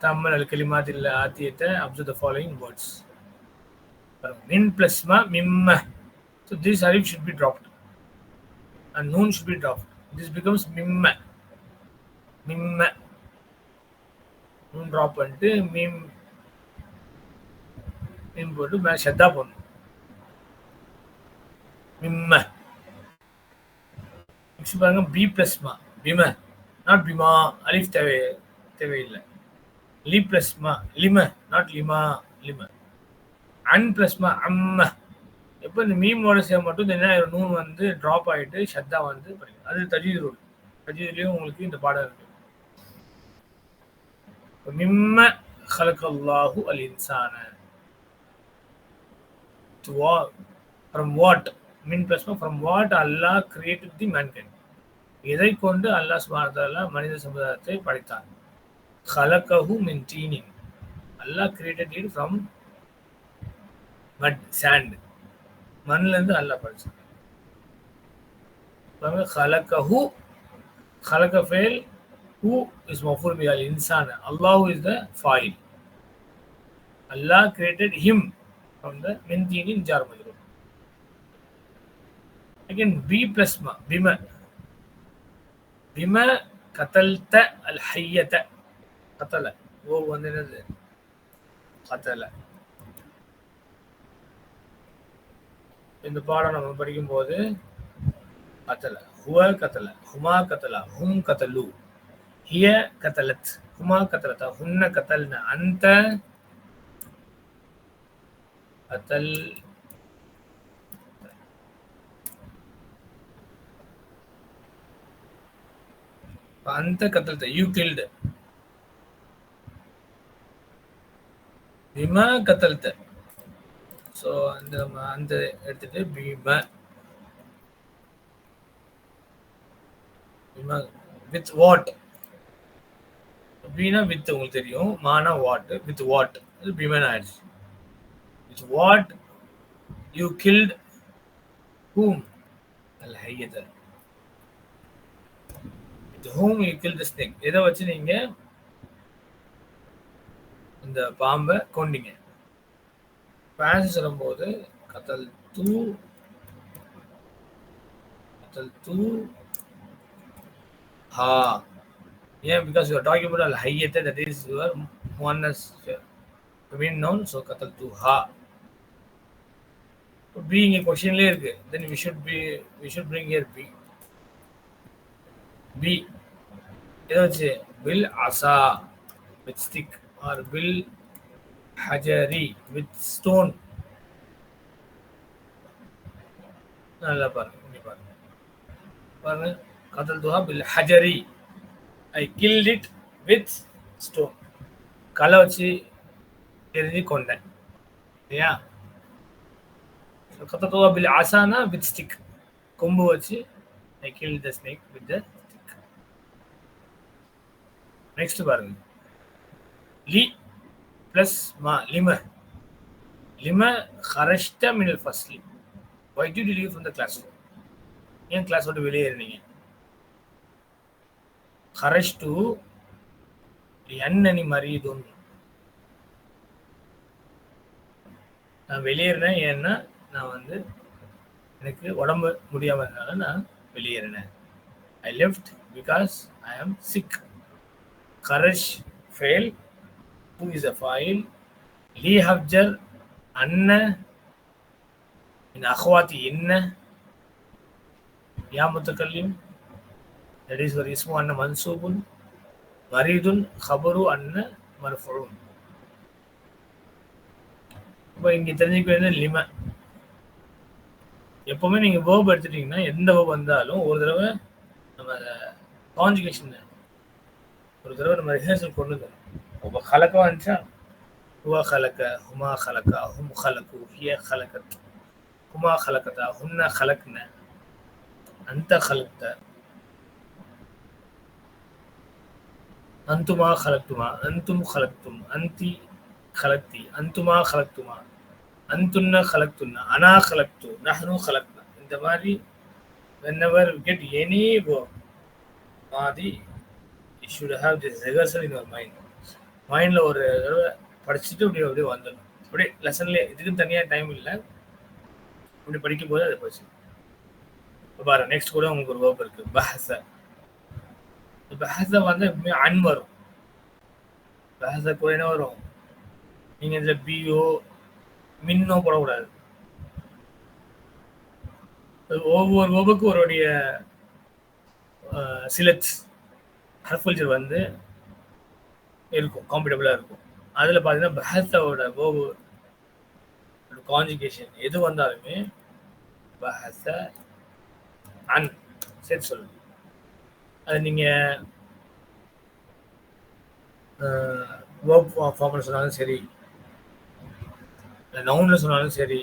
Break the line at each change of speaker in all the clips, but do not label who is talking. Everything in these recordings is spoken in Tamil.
تعمل الكلمات الآتية observe the following words min plus ma mimma so this alif should be dropped and noon should be dropped this becomes mimma mimma noon drop பண்ணிட்டு mim mim போட்டு மேல ஷத்தா போடணும் மிம்ம நெக்ஸ்ட் பாருங்க பி பிளஸ் மா பிம நாட் பிமா அலிஃப் தேவை தேவையில்லை லி பிளஸ் மா லிம நாட் லிமா லிம அன் பிளஸ் மா அம்ம எப்போ இந்த மீமோட சேர்ந்து மட்டும் இந்த என்ன நூன் வந்து ட்ராப் ஆகிட்டு ஷத்தா வந்து அது தஜீத் ரூல் தஜீத்லேயும் உங்களுக்கு இந்த பாடம் இருக்கு. மிம்ம ஹலகல்லாஹு அல் இன்சான. ஃப்ரம் வாட் மின் plus from what Allah created the mankind இதை கொண்டு அல்லாஹ் சுபானத்தால மனித சமுதாயத்தை படைத்தான்? خلقه من طين Allah created it from mud sand மண்ணில இருந்து அல்லாஹ் படைச்சான் பாருங்க خلقه خلق فعل who is مفعول به الانسان Allah is the fa'il Allah created him from the min tinin jar majrur again b plus ma bima bima qatalta al கத்தல ஓ வந்து என்னது? பத்தலை. இந்த பாடம் நம்ம படிக்கும்போது கத்தலை ஹுவ கத்தலை. ஹுமா கத்தலா. ஹும் கத்தலு. ஹிய கத்தலத். ஹுமா கத்தலத்த. ஹுன்ன கத்தல்ன. அந்த கத்தல் அந்த கத்தலத்தை யூ கில்டு பிம கத்தலத்த சோ அந்த அந்த எடுத்துட்டு பீம. வித் வாட் அப்படின்னா வித் உங்களுக்கு தெரியும். மானா வாட் வித் வாட் அது பீமன் ஆயிடுச்சு. With what you killed whom Al ஹையதர் with whom you kill the snake எதை வச்சு நீங்க இந்த பாம்பை கொண்டீங்க பேன்ஸ் சொல்லும்போது கத்தல் தூ கத்தல் தூ ஹா. ஏன்? பிகாஸ் யூஆர் டாக்கிங் அபவுட் அல் ஹையத்தை that is your oneness mean noun so கத்தல் தூ ஹா. பி இங்கே கொஷின்லேயே இருக்கு. Then we should B we should bring year பி பி இதை வச்சு? வில் அசா வித் ஸ்டிக் ஆர் வில் ஹஜரி வித் ஸ்டோன் நல்லா பாருங்க இங்க பாருங்க. பாருங்க கதல் துஹா பில் ஹஜரி I kill it with stone களை வச்சு எரிஞ்சு கொண்டேன். இல்லையா? கதல் துஹா பில் ஆசானா வித் ஸ்டிக் கொம்பு வச்சு I kill the snake with the stick next பாருங்க. லி பிளஸ் மா லிம லிம ஹரஷ்ட மினல் al why why did leave leave the the room ஏன் கிளாஸ் விட்டு வெளியே இருந்தீங்க கரஷ்டு என்னனி மரியதும் நான் வெளியேறினேன் ஏன்னா நான் வந்து எனக்கு உடம்பு முடியாம இருந்தனால நான் வெளியேறினேன் ஐ left because I am sick கரஷ் ஃபெயில் who is a fa'il li hafjar anna min akhwati inna ya mutakallim that is where ismu anna mansubun waridun khabaru anna marfu'un இப்போ இங்கே தெரிஞ்சுக்க வேண்டிய லிமை எப்போவுமே நீங்கள் வேர்ப் எடுத்துட்டிங்கன்னா எந்த வேர்ப் வந்தாலும் ஒரு தடவை நம்ம கான்ஜுகேஷன் ஒரு தடவை நம்ம ரிஹர்சல் கொண்டு தரோம் هو خلق إنسان هو خلق هما خلقا هم خلقوا هي خلقت هما خلقتا هن خلقنا أنت خلقت أنتما خلقتما أنتم خلقتم أنت خلقتي أنتما خلقتما أنتن خلقتن أنا خلقت نحن خلقنا இந்த மாதிரி whenever you get any verb Madi, you should have this rehearsal in your mind. மைண்டில் ஒரு தடவை படிச்சுட்டு அப்படியே அப்படியே வந்துடணும். அப்படியே லெசன்லேயே இதுக்குன்னு தனியாக டைம் இல்லை. அப்படி படிக்கும்போது அதை போச்சு. இப்போ பாரு நெக்ஸ்ட் கூட உங்களுக்கு ஒரு வேர்ப் இருக்கு. பஹச பஹச வந்து எப்பவுமே அன் வரும். பஹச கூட என்ன வரும்? நீங்க இதுல பிஓ மின்னோ போடக்கூடாது. ஒவ்வொரு வேர்புக்கும் ஒருடைய சிலட்ஸ் ஹர்ஃபல்ச்சர் வந்து இருக்கும் காம்படபுளாக இருக்கும். அதில் பார்த்தீங்கன்னா பஹஸோட வேர்பு கான்ஜுகேஷன் எது வந்தாலுமே பஹஸ அன் சேர்த்து சொல்லுங்க அது நீங்கள் வேர்ப் ஃபார்மில் சொன்னாலும் சரி இல்லை நவுனில் சொன்னாலும் சரி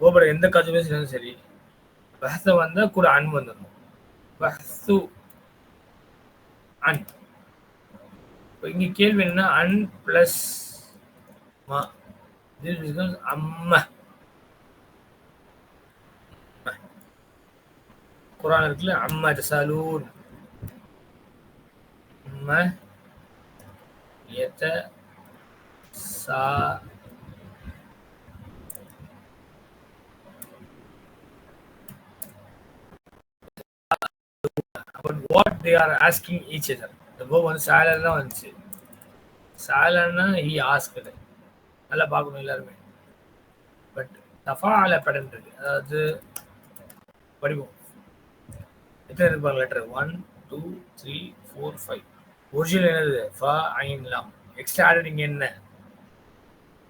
வேர்போட எந்த கான்ஜுகேஷன் சொன்னாலும் சரி பஹஸ வந்தால் கூட அன் வந்துடணும். பஹஸு அன் இப்போ இங்கே கேள்வி என்னன்னா அன் பிளஸ் மா. திஸ் becomes அம்ம. குரான் இருக்குல்ல அம்மா தசாலூன். அம்ம எத்த சா but what they are asking each other. அந்த verb வந்து சாயலர் தான் வந்துச்சு. சாலர்னா he asked. நல்லா பார்க்கணும் எல்லாருமே. பட் தஃபால படம் இருக்கு. அதாவது படிப்போம். எத்தனை இருப்பாங்க letter one two three four five original என்னது? ஃபா ஐன்லாம் எக்ஸ்ட்ரா ஆர்டர் இங்கே என்ன?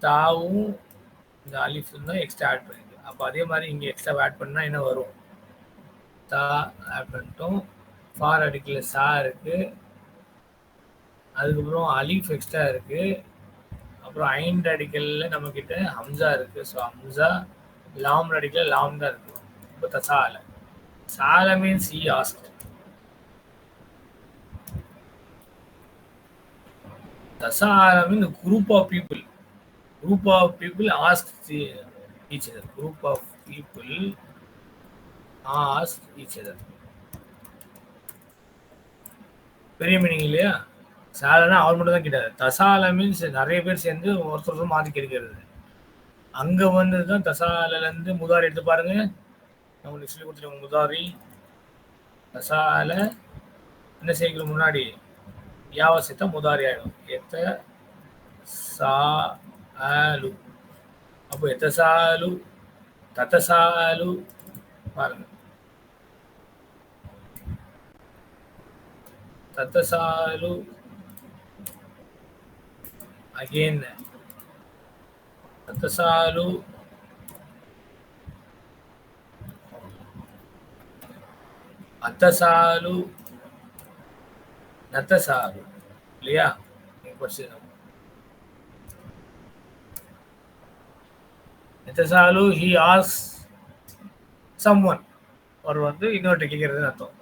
தாவும் இந்த அலிஃப் தான் எக்ஸ்ட்ரா ஆட் பண்ணிருக்கு. அப்போ அதே மாதிரி இங்கே எக்ஸ்ட்ரா ஆட் பண்ணால் என்ன வரும்? தா ஆட் பண்ணிட்டோம். ஃபார் அடிக்கல சா இருக்கு. அதுக்கப்புறம் அலீஃப் எக்ஸ்ட்ரா இருக்கு. அப்புறம் ஐந்து அடிக்கல்ல நம்ம கிட்ட ஹம்சா இருக்கு. ஸோ ஹம்சா லாம் அடிக்கல லாம் தான் இருக்கு. இப்போ தசால சால. மீன்ஸ் இ ask தசால mean group of people group of people ask each group of people ask each other பெரிய மீனிங் இல்லையா? சாலனா அவர் மட்டும் தான் கிடையாது தசால மீன்ஸ் நிறைய பேர் சேர்ந்து ஒருத்தர் மாற்றி கெடுக்கிறது. அங்க வந்து தான் தசால இருந்து முதாரி எடுத்து பாருங்க. நான் உங்களுக்கு சொல்லி கொடுத்துருவேன் முதாரி. தசால என்ன செய்கிற முன்னாடி? யாவ சேர்த்தா முதாரி ஆயிடும். எத்த சா ஆலு அப்போ எத்த சாலு? தத்த சாலு. பாருங்க. தத்த சாலு. again tasalu. அத்தசாலு நத்தசாலு இல்லையா கொஸ்டின் நத்தசாலு ஹி ஆஸ் சம் ஒன் ஒரு வந்து இன்னொருட்ட கேட்கறது அர்த்தம்.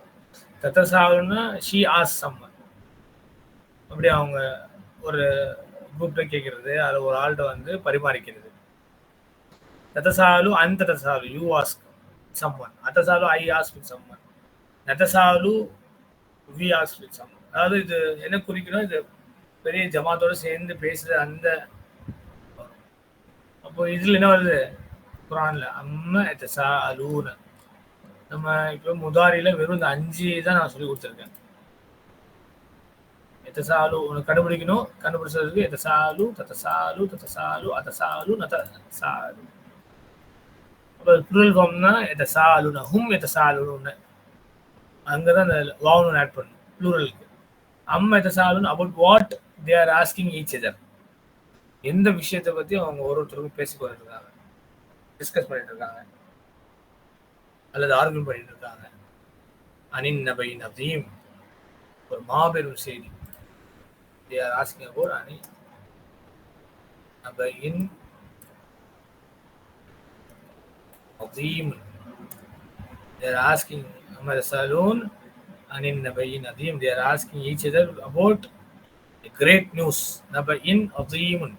தத்தசாலுன்னா ஷி ஆஸ் சம் ஒன் அப்படி அவங்க ஒரு குரூப்ல கேட்கறது அது ஒரு ஆள்கிட்ட வந்து பரிமாறிக்கிறது. நத்தசாலு அந்த தசாலு யூ ஆஸ்க் சம்மன் அத்தசாலு ஐ ஆஸ்க் வித் சம்மன் நத்தசாலு வி ஆஸ்க் வித் சம்மன் அதாவது இது என்ன குறிக்கணும் இது பெரிய ஜமாத்தோட சேர்ந்து பேசுகிற அந்த அப்போ இதுல என்ன வருது? குரான்ல அம்ம எத்தசா அலூன நம்ம இப்போ முதாரியில் வெறும் இந்த அஞ்சு தான் நான் சொல்லி கொடுத்துருக்கேன். எத்தசாலு உனக்கு கண்டுபிடிக்கணும். கண்டுபிடிச்சதுக்கு எத்தசாலு தத்தசாலு தத்தசாலு அதசாலு நதசாலு அப்போ புரல் ஃபார்ம்னா எத்தசாலுனா ஹும் எத்தசாலுன்னு அங்கே தான் அந்த வாவன் ஆட் பண்ணும் ப்ளூரலுக்கு அம் எத்தசாலுன்னு about what they are asking each other எந்த விஷயத்தை பற்றி அவங்க ஒரு ஒருத்தருக்கும் பேசிக்கொண்டு இருக்காங்க டிஸ்கஸ் பண்ணிட்டு இருக்காங்க. அல்லது ஆர்கியூ பண்ணிட்டு இருக்காங்க. அனின் நபை நபீம் ஒரு மாபெரும் செய்தி. They are asking about ani in azim they are asking Amar Saloon and in Nabayin Adim they are asking each other about the great news nabain azimun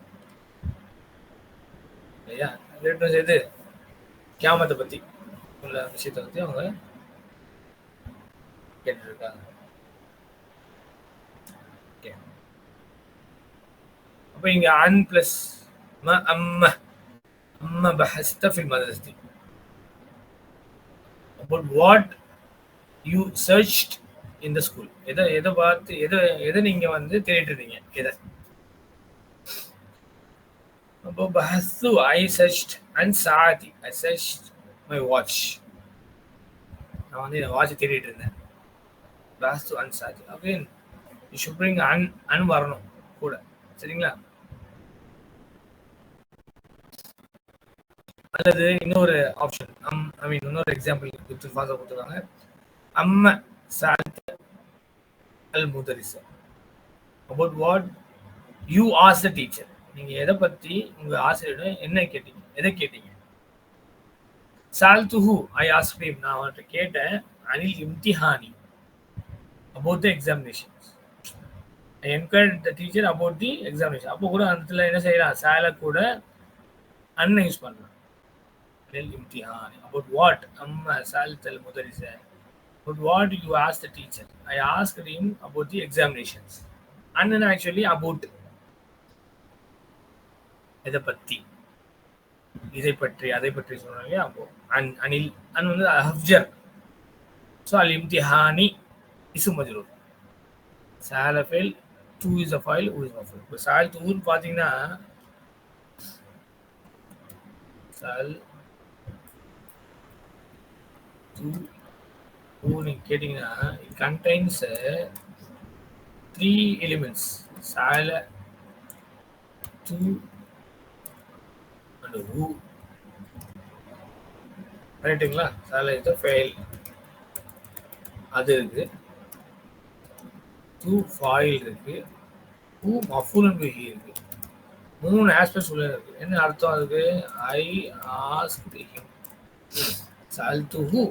இல்லையா கிரேட் நியூஸ் எது கியாமத்தை பத்தி உள்ள விஷயத்தை பத்தி அவங்க கேட்டுட்டு இருக்காங்க அப்போ இங்கே அன் ப்ளஸ் ம அம்ம அம்ம பஹஸ்த ஃபில் மதரஸ்தி about what you searched எதை எதை பார்த்து எதை எதை நீங்க வந்து தேடிட்டு இருந்தீங்க எதை? அப்போ பஹஸ்து ஐ சர்ச்ட் அண்ட் சாதி ஐ சர்ச்ட் மை வாட்ச் நான் வந்து என் வாட்ச் தேடிட்டு இருந்தேன் பஹஸ்து அண்ட் சாதி அகைன் யூ ஷுட் பிரிங் அன் அன் வரணும் கூட. சரிங்களா? அல்லது இன்னொரு ஆப்ஷன் அம் ஐ மீன் இன்னொரு எக்ஸாம்பிள் கொடுத்து ஃபாதர் கொடுத்துருக்காங்க. அம்ம சாத் அல் முதரிச about what you ask the teacher நீங்க எதை பத்தி உங்க ஆசிரியரிடம் என்ன கேட்டீங்க? எதை கேட்டீங்க? சால்துஹு ஐ ஆஸ்கிரீம் நான் அவன்கிட்ட கேட்டேன் அனில் இம்திஹானி about the examinations I enquired the teacher about the examination அப்போ கூட அந்த இடத்துல என்ன செய்யலாம்? சாலை கூட அன்னை யூஸ் பண்ணலாம். للامتحان about what أما سألت المدرس about what you asked the teacher I asked him about the examinations and then actually about இதை பத்தி இதை பற்றி அதை பற்றி சொன்னாங்க அப்போ அன் அனில் அன் வந்து அஹ்ஜர் so Al இம்திஹானி இசு மஜ்ரூர் சாலஃபைல் two is a ஃபைல் ஊ இஸ் மஃபைல் இப்போ சால் டூன்னு பார்த்தீங்கன்னா சால் டூ டூ நீங்கள் கேட்டிங்கன்னா இட் கண்டைன்ஸ் த்ரீ எலிமெண்ட்ஸ் சால டூ அண்ட் ஹூ ரைட்டுங்களா சால இது ஃபெயில் அது இருக்கு. டூ ஃபாயில் இருக்கு. டூ மஃபூலன் பிஹி இருக்கு. மூணு ஆஸ்பெக்ட்ஸ் உள்ள இருக்கு என்ன அர்த்தம் அதுக்கு? ஐ ஆஸ்க் ஹிம் ஹூ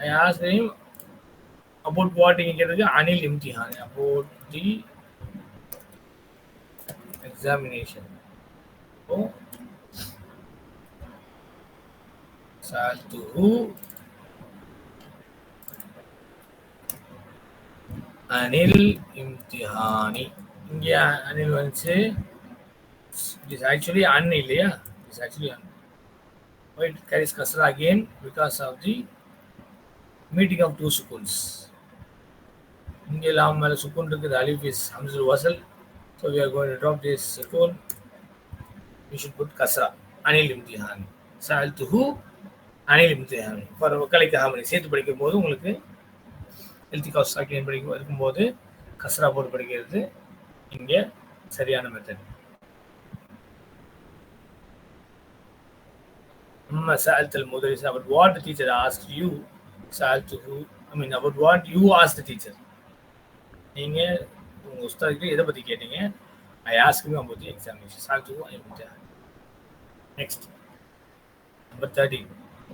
I asked him about what he can do. Anil Imtihan about the examination. So, Saltuhu Anil Imtihani. Yeah, Anil Vanse. This actually Anil, yeah. This actually Anil. But it carries kasra again because of the meeting of two sukuns. இங்கே லாம் மேலே சுக்கூன் இருக்குது அலிஃப் இஸ் அம்சல் வசல் so we going drop this சுக்குன் we should put கசரா அனில் இம்திஹான் சால் து ஹூ அனில் இம்திஹான் ஃபார் கலைக்கு ஹாமனி சேர்த்து படிக்கும் போது உங்களுக்கு ஹெல்த்தி காஸ் சாக்கியம் படிக்கும் இருக்கும்போது கசரா போட்டு படிக்கிறது இங்கே சரியான மெத்தட் அம்மா சால் தல் முதலிசா but what teacher asked you so I have to do, I mean, about teacher நீங்கள் உங்கள் the teacher. எதை பற்றி கேட்டீங்க? I ask you about the examination சால் டு ஐ நெக்ஸ்ட் நம்பர் தேர்ட்டி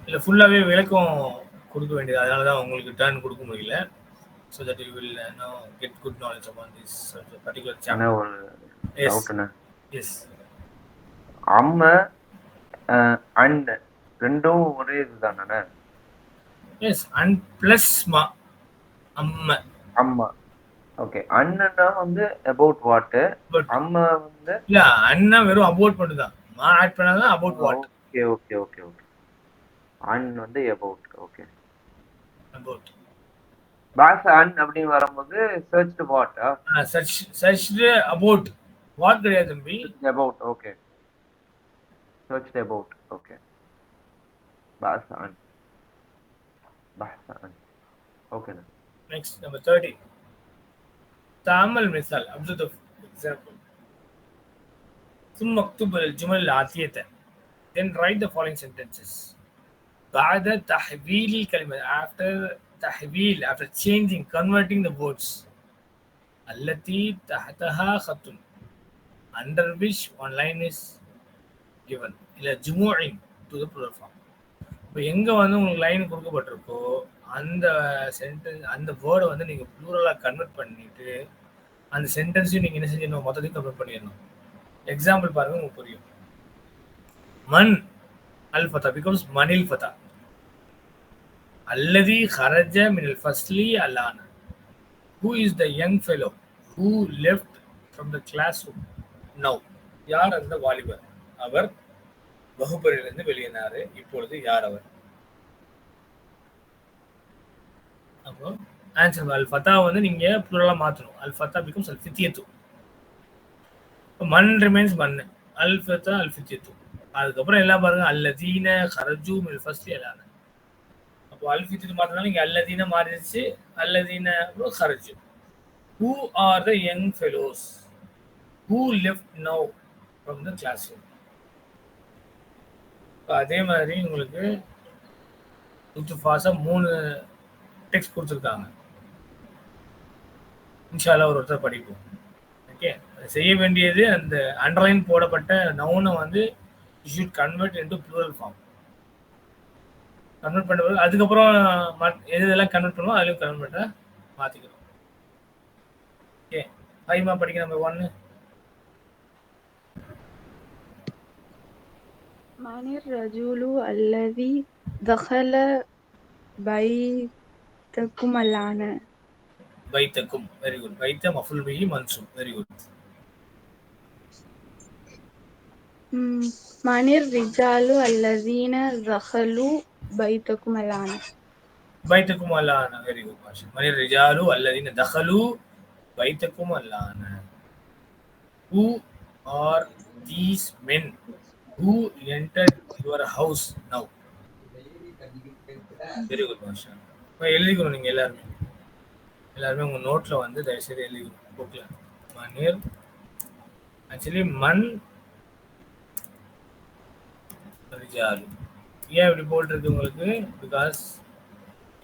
இல்லை ஃபுல்லாகவே விளக்கம் கொடுக்க வேண்டியது. அதனால தான் உங்களுக்கு டேர்ன் கொடுக்க முடியல. So that you will know get good
knowledge
upon
this
particular
channel
yes
அம்மா அண்ட் ரெண்டும் ஒரே இதுதானே?
எஸ் அண்ட் ப்ளஸ் மா அம்ம.
அம்மா. ஓகே அண்ணன்னா வந்து அபவுட் வாட்டு
But-
அம்மா வந்து
இல்ல அண்ணா வெறும் அபவுட் மட்டும் தான் மா ஆட் பண்ணாதான் about what
okay okay okay okay an வந்து அபவுட் ஓகே
அபவுட்
பாஸ் அன் அப்படின்னு வரும்போது search what
search search about what கிடையாது தம்பி.
About okay search about okay pass அன். okay
next number 30 Tamil مثال observe example ثم اكتب الجمل الآتية then write the following sentences. بعد تحويل الكلمة after تحويل after changing converting the words. التي تحتها خط under which one line is given? إلى جموع to the plural form. இப்போ எங்கே வந்து உங்களுக்கு லைன் கொடுக்கப்பட்டிருக்கோ அந்த சென்டென்ஸ் அந்த வேர்டை வந்து நீங்கள் ப்ளூரலாக கன்வெர்ட் பண்ணிட்டு அந்த சென்டென்ஸையும் நீங்கள் என்ன செஞ்சிடணும்? மொத்தத்தையும் கன்வெர்ட் பண்ணிடணும். எக்ஸாம்பிள் பாருங்க உங்களுக்கு புரியும். மன் அல் ஃபதா பிகாம்ஸ் மனில் ஃபதா. அல்லதி ஹரஜ மினல் firstly அல்லான who is the young fellow who left from the class room now யார் அந்த வாலிபர்? அவர் வகுப்பறையிலிருந்து வெளியேனாரு இப்பொழுது யார் அவர்? அப்போ ஆன்சர் அல் ஃபத்தா வந்து நீங்க ப்ளூரலா மாத்தணும். அல் ஃபத்தா பிகம்ஸ் அல் ஃபித்தியத்து மண் ரிமைன்ஸ் மண். அல் ஃபத்தா அல் ஃபித்தியத்து அதுக்கப்புறம் எல்லாம் பாருங்க அல்லதீன ஹரஜு மில் ஃபர்ஸ்ட் எல்லாம் அப்போ அல் ஃபித்தியத்து மாத்தினாலும் இங்க அல்லதீன மாறிடுச்சு. அல்லதீன அப்புறம் ஹரஜு who are the young fellows who left now from the class room அதே மாதிரி உங்களுக்கு கொஞ்சம் ஃபாஸ்டாக மூணு டெக்ஸ்ட் கொடுத்துருக்காங்க. இன்ஷால்லா ஒரு ஒருத்தர் படிப்போம். ஓகே செய்ய வேண்டியது அந்த அண்டர்லைன் போடப்பட்ட நவுனை வந்து you should convert into plural form convert பண்ணுறது அதுக்கப்புறம் எது இதெல்லாம் கன்வெர்ட் பண்ணுவோம் அதுலேயும் கன்வெர்ட்டாக மாற்றிக்கிறோம் ஓகே ஹைமா படிக்க நம்ம ஒன்று
من الرجل الذي دخل بيتكم الآن؟
بيتكم. Very good. بيت مفعول به منصوب. Very
good. من الرجال الذين دخلوا بيتكم الآن؟
بيتكم الآن. Very good. ماشي من الرجال الذين دخلوا بيتكم الآن. Who are these men? Who entered your house now? Very good மாஷா இப்போ எழுதிக்கணும் நீங்கள் எல்லாருமே. எல்லாருமே உங்கள் நோட்டில் வந்து தயவுசெய்து எழுதிக்கணும். புக்கில் மணிர். ஆக்சுவலி மண் ரிஜாலு ஏன் இப்படி போட்டிருக்கு உங்களுக்கு? பிகாஸ்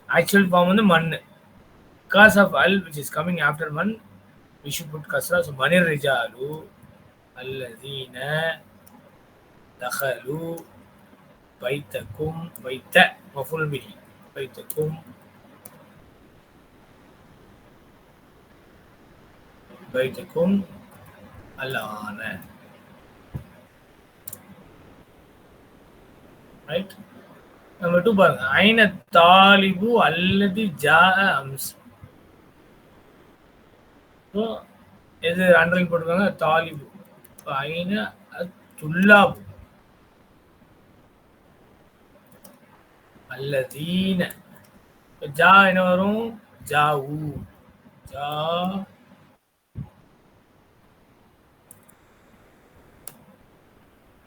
ஆக்சுவல் ஃபார்ம் வந்து மண். பிகாஸ் ஆஃப் அல் விச் இஸ் கமிங் ஆஃப்டர் மண் விஷ் புட் கஸ்ரா ஸோ மணிர் ரிஜாலு. அல்லதீன தகலு வைத்தக்கும் வைத்த மஃபுல் பிஹி வைத்தக்கும் வைத்தக்கும் அல்லான ரைட் நம்பர் டூ பாருங்க. ஐன தாலிபு அல்லது ஜா அம்ஸ். எது அண்டர்லைன் போட்டிருக்காங்க? தாலிபு. ஐன துல்லாபு. அல்லதீன இப்ப ஜா என்ன வரும் ஜாவு ஜா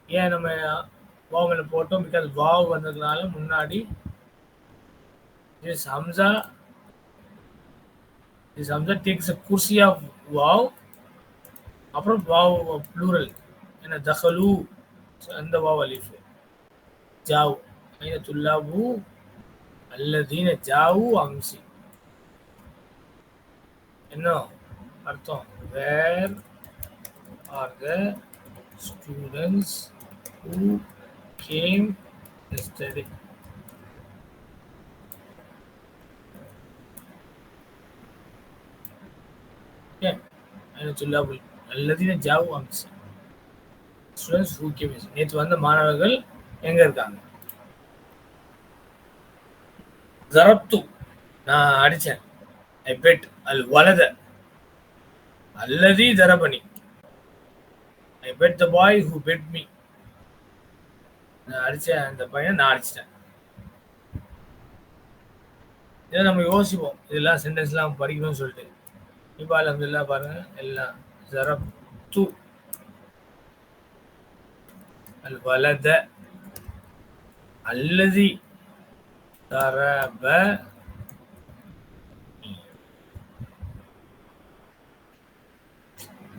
ஏன் நம்ம வாவில் போட்டோம்? பிகாஸ் வாவ் வந்ததுனால முன்னாடி this hamza this hamza takes a kursi of வாவ். அப்புறம் வாவ் ப்ளூரல் என்ன தஹலு அந்த வாவ் அலிஃப். ஜாவ். ஐன துல்லாபு அல்லதீன ஜாவு அம்சி என்ன அர்த்தம் where are the students who came yesterday. Yeah, أنا طلاب الذين جاءوا أمس. Students who came yesterday. நேற்று வந்த மாணவர்கள் எங்க இருக்காங்க ஜரப்து நான் அடிச்சேன். ஐ பெட் அல் வலத. அல்லதி தரபணி. I beat the boy who beat me நான் அடிச்சேன் அந்த பையன் நான் அடிச்சிட்டேன். இதை நம்ம யோசிப்போம். இதெல்லாம் சென்டென்ஸ்லாம் படிக்கணும்னு சொல்லிட்டு. இப்போ அலமதுல்லா பாருங்க. எல்லாம் ஜரப் து அல் வலத. அல்லதி. தரப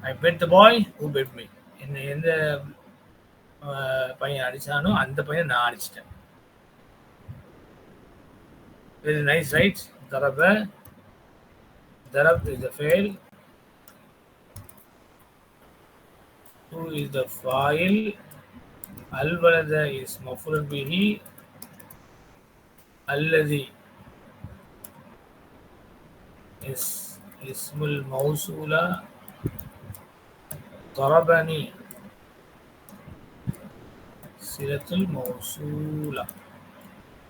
I beat the boy who beat me என்ன எந்த பையன் அடிச்சானோ அந்த பையன் நான் அடிச்சிட்டேன். வெரி நைஸ் ரைட் தரப தரப் இஸ் த ஃபெயில் ஹூ இஸ் த ஃபாயில் அல்வலத இஸ் மஃபுல் பிஹி الذي اسم الموصول ضربني. صلة الموصولة